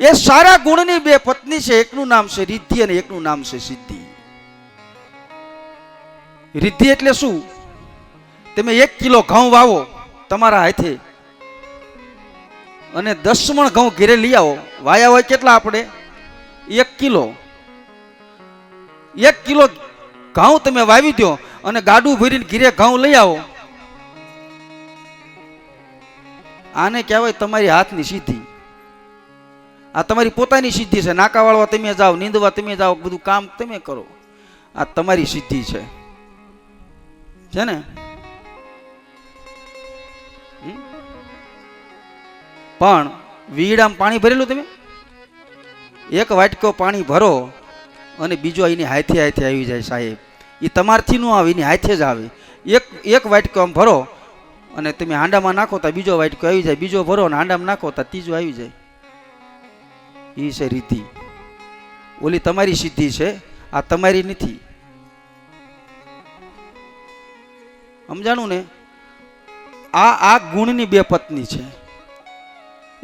એ સારા ગુણની બે પત્ની છે, એકનું નામ છે રિદ્ધિ અને એકનું નામ છે સિદ્ધિ. રિદ્ધિ એટલે શું? તમે એક કિલો ઘઉં વાવો, તમારા હાથે, અને દસ મણ ઘઉં ઘેરે લઈ આવો. વાયા હોય કેટલા આપણે? એક કિલો. એક કિલો ઘઉં તમે વાવી દો અને ગાડું ભરીને ઘીરે ઘઉં લઈ આવો. આને કહેવાય તમારી હાથની સિદ્ધિ. આ તમારી પોતાની સિદ્ધિ છે. નાકા વાળવા તમે જાઓ, નીંદવા તમે જાઓ, બધું કામ તમે કરો. આ તમારી સિદ્ધિ છે. છે ને? પણ વીડામાં પાણી ભરેલું તમે? એક વાટકો પાણી ભરો અને બીજો એની હાથે હાથે આવી જાય સાહેબ. એ તમારથી ન આવે, એની હાથે જ આવે. એક એક વાટકો આમ ભરો અને તમે હાંડામાં નાખો તો બીજો વાટકો આવી જાય. બીજો ભરો અને હાંડામાં નાખો તો ત્રીજો આવી જાય. એ છે રીતિ ઓલી તમારી સિદ્ધિ છે, આ તમારી નથી. સમજાણું ને? આ આ ગુણની બે પત્ની છે.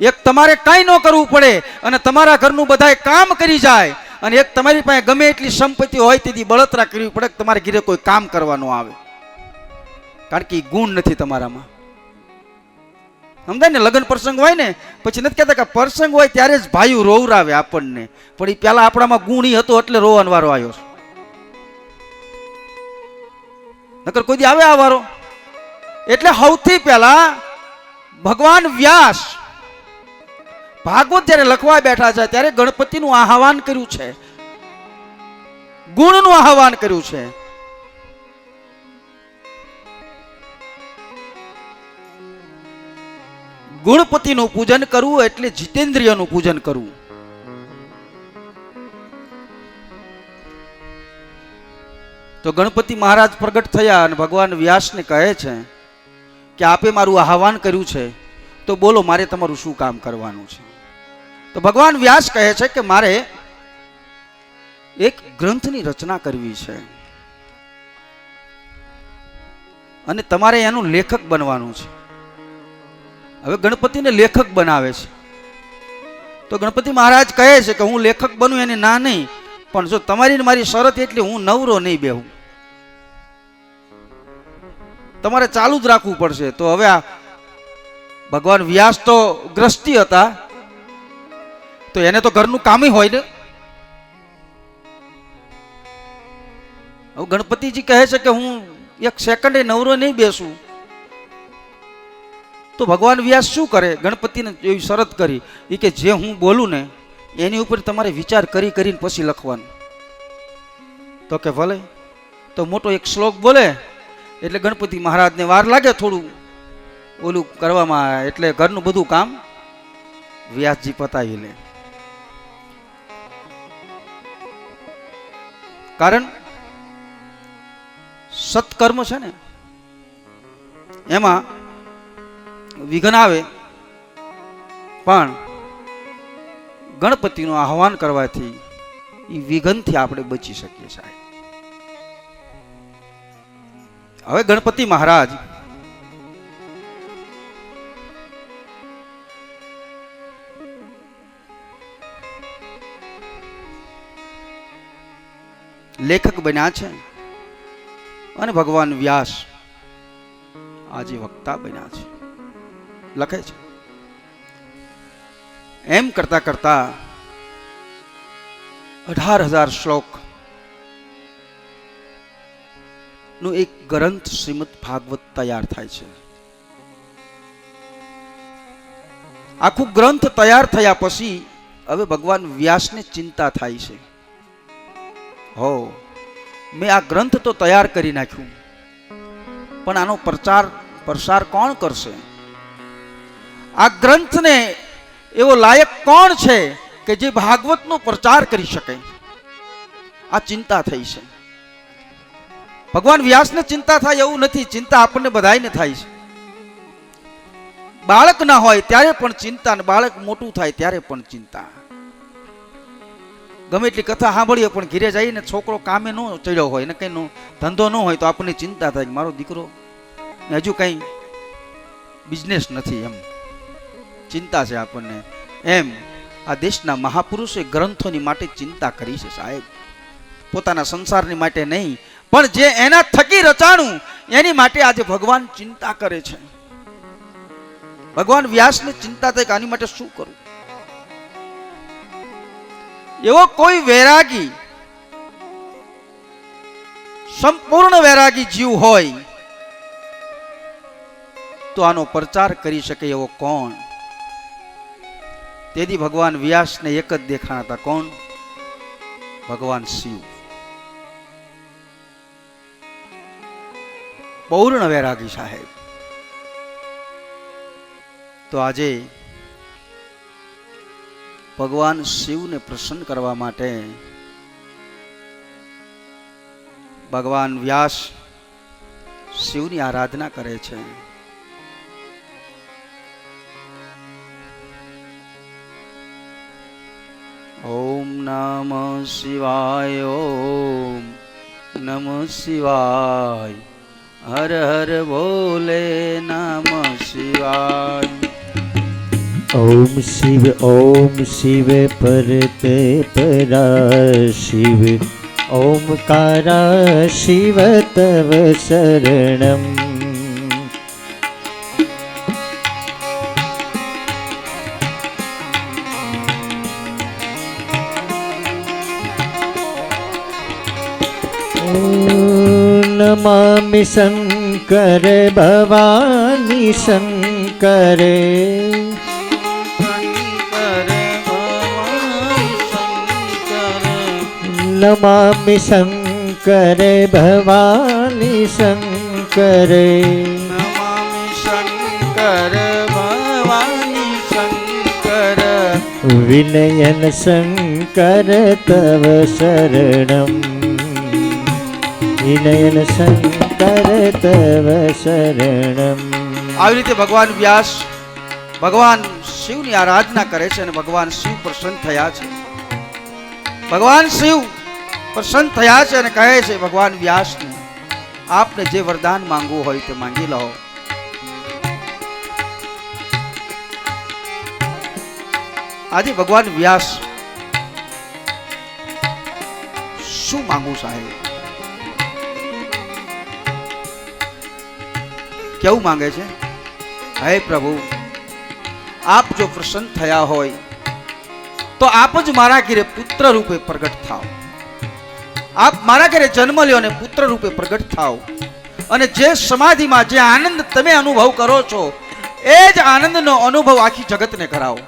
એક તમારે કાંઈ ન કરવું પડે અને તમારા ઘરનું બધાય કામ કરી જાય અને એક તમારી પાસે ગમે એટલી સંપત્તિ હોય તેથી બળતરા કરવી પડે તમારે ઘરે કોઈ કામ કરવાનું આવે. કારણ કે એ ગુણ નથી તમારામાં. સમજાય ને? લગ્ન પ્રસંગ હોય ને, પછી નથી કહેતા કે પ્રસંગ હોય ત્યારે જ ભાઈ રોવરાવે આપણને. પણ એ પહેલા આપણામાં ગુણી હતો એટલે રોવાનો વારો આવ્યો નકર કોઈ આવે આ વારો? એટલે સૌથી પહેલા ભગવાન વ્યાસ ભાગવત જ્યારે લખવા બેઠા છે, ત્યારે ગણપતિનું આહવાન કર્યું છે. ગુણનું આહવાન કર્યું છે. ગુણપતિનું પૂજન કરવું એટલે જીતેન્દ્રિયનું પૂજન કરવું. તો ગણપતિ મહારાજ પ્રગટ થયા અને ભગવાન વ્યાસને કહે છે કે આપે મારું આહવાન કર્યું છે, તો બોલો મારે તમારું શું કામ કરવાનું છે? તો ભગવાન વ્યાસ કહે છે કે મારે એક ગ્રંથની રચના કરવી છે. અને તમારે એનું લેખક બનવાનું છે. હવે ગણપતિને લેખક બનાવે છે. તો ગણપતિ મહારાજ કહે છે કે હું લેખક બનું એને ના નહીં, પણ જો તમારી મારી શરત એટલી હું નવરો નહીં બેહું. તમારે ચાલુ જ રાખવું પડશે. તો હવે આ ભગવાન વ્યાસ તો ગ્રસ્તી હતા. તો એને તો ઘરનું કામ હોય ને. હવે ગણપતિજી કહે છે કે હું એક સેકન્ડે નવરો નહીં બેસું. તો ભગવાન વ્યાસ શું કરે? ગણપતિને એવી શરત કરી. એ કે જે હું બોલું ને, એની ઉપર તમારે વિચાર કરી કરીને પછી લખવાનું. તો કે ભલે. તો મોટો એક શ્લોક બોલે, એટલે ગણપતિ મહારાજને વાર લાગે થોડું. ઓલું કરવામાં એટલે ઘરનું બધું કામ વ્યાસજી પતાવી લે. કારણ, સત્કર્મ છે ને, એમાં વિઘ્ન આવે. પણ ગણપતિનું આહવાન કરવાથી એ વિઘનથી આપણે બચી શકીએ સાહેબ. હવે ગણપતિ મહારાજ લેખક બન્યા છે અને ભગવાન વ્યાસ આજે વક્તા બન્યા છે. લખે છે. એમ કરતા કરતા અઢાર હજાર શ્લોકનું એક ગ્રંથ શ્રીમદ ભાગવત તૈયાર થાય છે. આખું ગ્રંથ તૈયાર થયા પછી હવે ભગવાન વ્યાસને ચિંતા થાય છે. હો, મેં આ ગ્રંથ તો તૈયાર કરી નાખ્યું. પણ આનો પ્રચાર, પ્રસાર કોણ કરશે? આ ગ્રંથને એવો લાયક કોણ છે કે જે ભાગવતનો પ્રચાર કરી શકે? આ ચિંતા થઈ છે. ભગવાન વ્યાસને ચિંતા થાય એવું નથી, ચિંતા આપણને બધાને થાય છે. બાળક ના હોય ત્યારે પણ ચિંતા ને બાળક મોટું થાય ત્યારે પણ ચિંતા. ગમે એટલી કથા સાંભળીએ પણ ઘીરે જઈને છોકરો કામે ન ચડ્યો હોય ને કંઈ ધંધો ન હોય તો આપણને ચિંતા થાય મારો દીકરો હજુ કઈ બિઝનેસ નથી એમ. ચિંતા છે આપણને. એમ, આ દેશના મહાપુરુષે ગ્રંથોની માટે ચિંતા કરી છે સાહેબ. પોતાના સંસારની માટે નહીં, પણ જે એના થકી રચાણું, એની માટે આજે ભગવાન ચિંતા કરે છે. ભગવાન વ્યાસને ચિંતા થાય કે આની માટે શું કરું? એવો કોઈ વૈરાગી, સંપૂર્ણ વૈરાગી જીવ હોય, તો આનો પ્રચાર કરી શકે એવો કોણ? તેથી ભગવાન વ્યાસને એક જ દેખાણા હતા. કોણ? ભગવાન શિવ. પૌર્ણ વૈરાગી સાહેબ. તો આજે ભગવાન શિવને પ્રસન્ન કરવા માટે ભગવાન વ્યાસ શિવની આરાધના કરે છે. ઓમ નમ શિવાય ઓમ નમ શિવાય હર હર ભોલે નમ શિવાય ઓમ શિવ ઓમ શિવ પરતે પરા શિવ ઓમકારા શિવ તવ શરણમ શંકર ભવાની શંકરે નમામિ શંકર ભવાની શંકરે નમામિ શંકર ભવાની શંકર વિનયન શંકર તવ શરણમ વિનયન શંકર તવ શરણમ આવી રીતે ભગવાન વ્યાસ, ભગવાન શિવની આરાધના કરે છે અને ભગવાન શિવ પ્રસન્ન થયા છે. ભગવાન શિવ પ્રસન્ન થયા છે અને કહે છે, ભગવાન વ્યાસને, આપને જે વરદાન માંગવું હોય તે માંગી લો. આજે ભગવાન વ્યાસ શું માંગુ સાહેબ? કેવું માંગે છે? હે પ્રભુ, આપ જો પ્રસન્ન થયા હોય, તો આપ જ મારા ઘેરે પુત્ર રૂપે પ્રગટ થાવ. આપ મારા ઘરે જન્મ લ્યો અને પુત્ર રૂપે પ્રગટ થાઓ અને જે સમાધિમાં જે આનંદ તમે અનુભવ કરો છો, એ જ આનંદનો અનુભવ આખી જગતને કરાવો.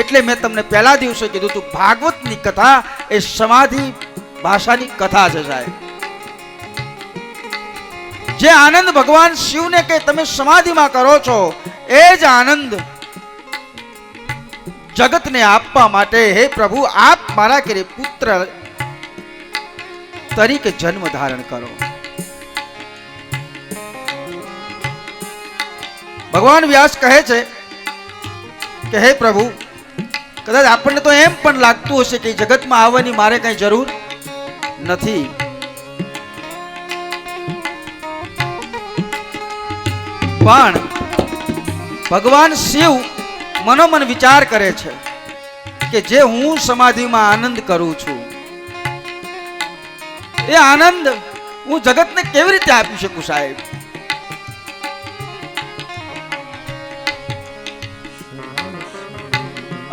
એટલે મેં તમને પહેલા દિવસે કીધું હતું ભાગવતની કથા એ સમાધિ ભાષાની કથા છે સાહેબ. જે આનંદ ભગવાન શિવને કે તમે સમાધિમાં કરો છો, એ જ આનંદ જગતને આપવા માટે. હે પ્રભુ, આપ મારા કે પુત્ર તરીકે જન્મ ધારણ કરો. ભગવાન વ્યાસ કહે છે કે, હે પ્રભુ, કદાચ આપણને તો એમ પણ લાગતું હશે કે જગતમાં આવવાની મારે કઈ જરૂર નથી. પણ ભગવાન શિવ મનોમન વિચાર કરે છે કે જે હું સમાધિમાં આનંદ કરું છું. એ આનંદ હું જગતને કેવી રીતે આપી શકું સાહેબ?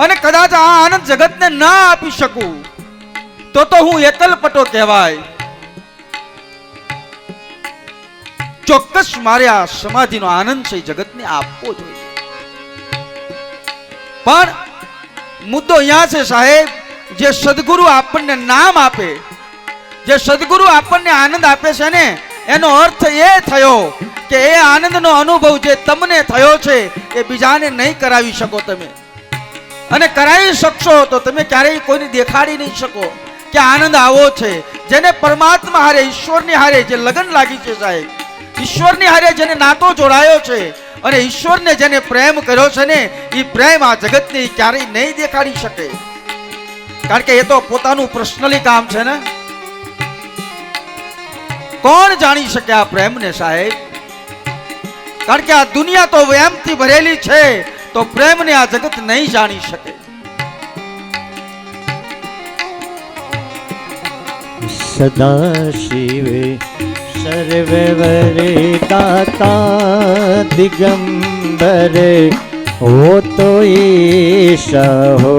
અને કદાચ આ આનંદ જગતને ના આપી શકું, તો તો હું એકલપટો કહેવાય. ચોક્કસ મારે આ સમાધિનો આનંદ છે જગતને આપવો જોઈએ પણ મુદ્દો અહીંયા છે સાહેબ, જે સદગુરુ આપણને નામ આપે, જે સદગુરુ આપણને આનંદ આપે છે ને, એનો અર્થ એ થયો કે એ આનંદનો અનુભવ જે તમને થયો છે, એ બીજાને નહીં કરાવી શકો તમે. અને કરાવી શકશો તો તમે ક્યારેય કોઈને દેખાડી નહીં શકો કે આનંદ આવો છે. જેને પરમાત્મા હારે, ઈશ્વરની હારે જે લગન લાગી છે સાહેબ ઈશ્વરની હારે જેને નાતો જોડાયો છે અને ઈશ્વરને જેને પ્રેમ કર્યો છે ને એ પ્રેમ આ જગતને ક્યારેય નહીં દેખાડી શકે. કારણ કે એ તો પોતાનું પર્સનલી કામ છે ને. કોણ જાણી શકે આ પ્રેમને સાહેબ? કારણ કે આ દુનિયા તો વહેમથી ભરેલી છે, તો પ્રેમને આ જગત નહીં જાણી શકે. સદા શિવે સર્વરે દાતા દિગંબરે હો તો ઈશા હો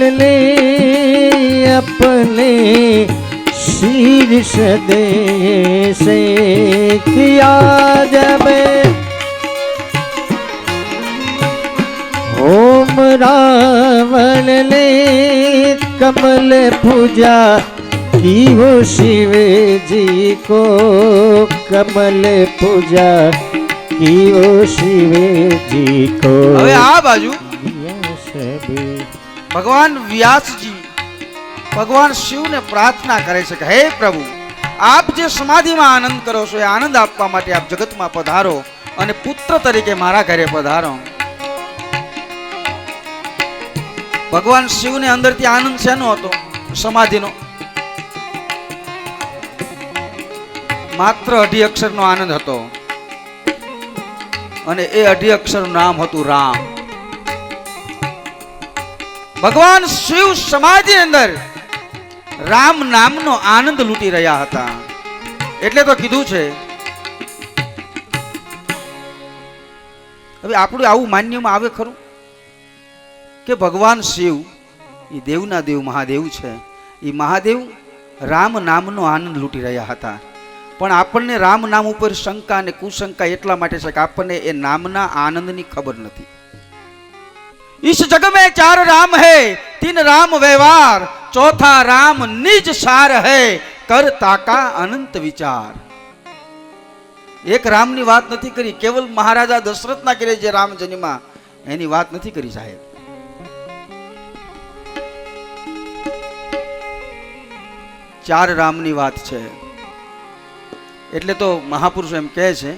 निकाल ले अपने शीर्ष दे से किया जब ओम रावण ने कमल पूजा की हो शिव जी को। कमल पूजा की हो शिव जी को। अबे आ बाजू। ભગવાન વ્યાસજી ભગવાન શિવને પ્રાર્થના કરે છે કે હે પ્રભુ, આપ જે સમાધિમાં આનંદ કરો છો, એ આનંદ આપવા માટે આપ જગતમાં પધારો અને પુત્ર તરીકે મારા ઘરે પધારો. ભગવાન શિવને અંદરથી આનંદ શેનો હતો? સમાધિનો. માત્ર અઢી અક્ષરનો આનંદ હતો. અને એ અઢી અક્ષરનું નામ હતું રામ. ભગવાન શિવ સમાધિ અંદર રામ નામનો આનંદ લૂંટી રહ્યા હતા. એટલે તો કીધું છે, હવે આપણું આવું માન્યમાં આવે ખરું? કે ભગવાન શિવ, એ દેવના દેવ મહાદેવ છે, એ મહાદેવ રામ નામનો આનંદ લૂંટી રહ્યા હતા. પણ આપણને રામ નામ ઉપર શંકા અને કુશંકા એટલા માટે છે કે આપણને એ નામના આનંદની ખબર નથી. इस जग में चार राम है तीन राम व्यवहार चौथा राम निज सार है करता का अनंत विचार એક રામની વાત નથી કરી કેવલ મહારાજા દશરથના કરે જે રામ જન્મા એની વાત નથી કરી સાહેબ ચાર રામની વાત છે એટલે તો મહાપુરુષો એમ કહે છે